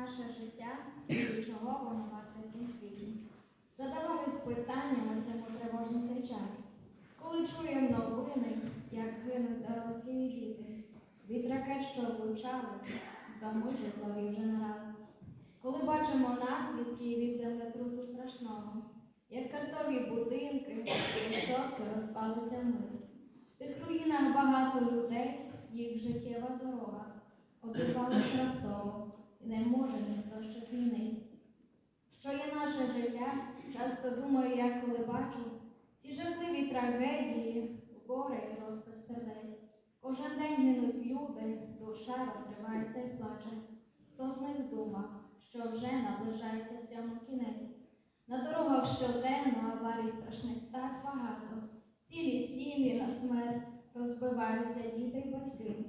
наше життя і чого воно варте в цім світі. Задавались питаннями цьому тривожний цей час. Коли чуємо новини, як гинуть дорослі діти, від ракет, що влучали, доми житлові вже не раз. Коли бачимо наслідки від землетрусу страшного, як картові будинки, висотки розпалися вмить. В тих руїнах багато людей, їх життєва дорога, обірвалась раптово, не може ніхто що змінить. Що є наше життя, часто думаю, я коли бачу ці жахливі трагедії, горе і розпис сердець. Кожен день гинуть люди, душа розривається і плаче. Хто з них думав, що вже наближається всьому кінець? На дорогах щоденно аварій страшних так багато. Цілі сім'ї на смерть розбиваються діти й батьки.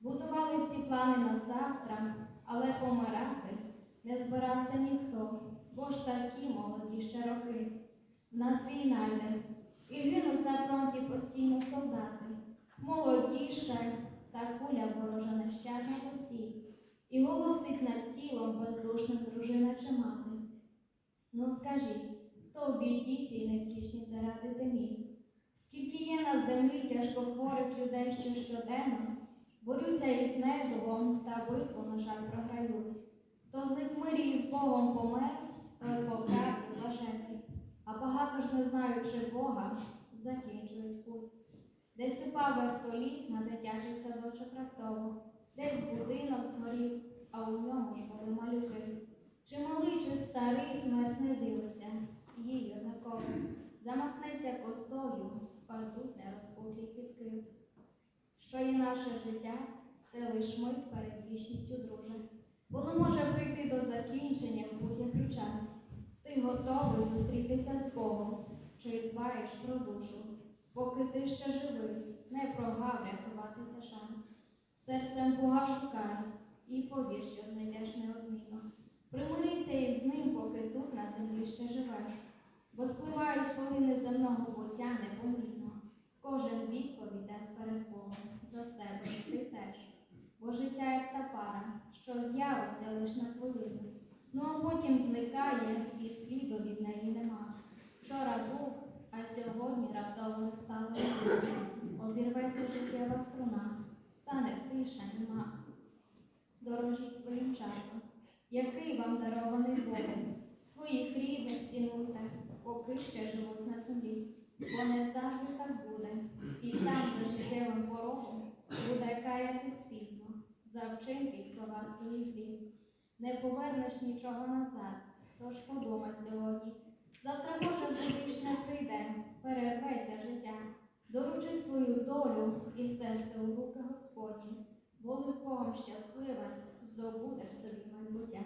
Будували всі плани на завтра, збирався ніхто, бо ж такі молоді ще роки. В нас війна йде, і гинуть на фронті постійно солдати. Молоді ще, та куля ворожа нещадна по всіх, і голосить над тілом бездушним дружина чи мати. Ну скажіть, хто в біді цій невтішній заради міг? Скільки є на землі тяжкохворих людей, що щоденно борються із недугом та битву, на жаль, програють. Хто з них в мирі з Богом помер, той по правді блажений, а багато ж не знаючи Бога, закінчують путь. Десь упав вертоліт на дитячий садочок раптово, десь будинок згорів, а у ньому ж були малюки. Чи малий, чи старий смерть не дивиться, її однаково. Замахнеться косою, падуть нерозпуклі квітки. Що є наше життя, це лиш мить перед вічністю, друже. Воно може прийти до закінчення в будь-який час. Ти готовий зустрітися з Богом, чи дбаєш про душу, поки ти ще живий, не прогав рятуватися шанс. Серцем Бога шукай і повір, що знайдеш неодмінно. Примирися із ним, поки тут на землі ще живеш, бо спливають хвилини земного буття непомітно. Кожен відповідь дасть перед Богом за себе ти теж. Бо життя як та пара, що з'явиться лиш на хвилину, ну а потім зникає і сліду від неї нема. Вчора був, а сьогодні раптово стало ні. Обірветься життєва струна, стане тиша нема. Дорожіть своїм часом, який вам дарований Богом. Своїх рідних цінуйте, поки ще живуть на землі, бо не завжди так буде, і там за життєвим порогом буде каятись пізно, за вчинки й слова свої злі. Не повернеш нічого назад, тож подумай сьогодні. Завтра може вже більш не прийде, перерветься життя. Доручи свою долю і серце у руки Господні, були з Богом щасливе, здобудеш собі майбуття.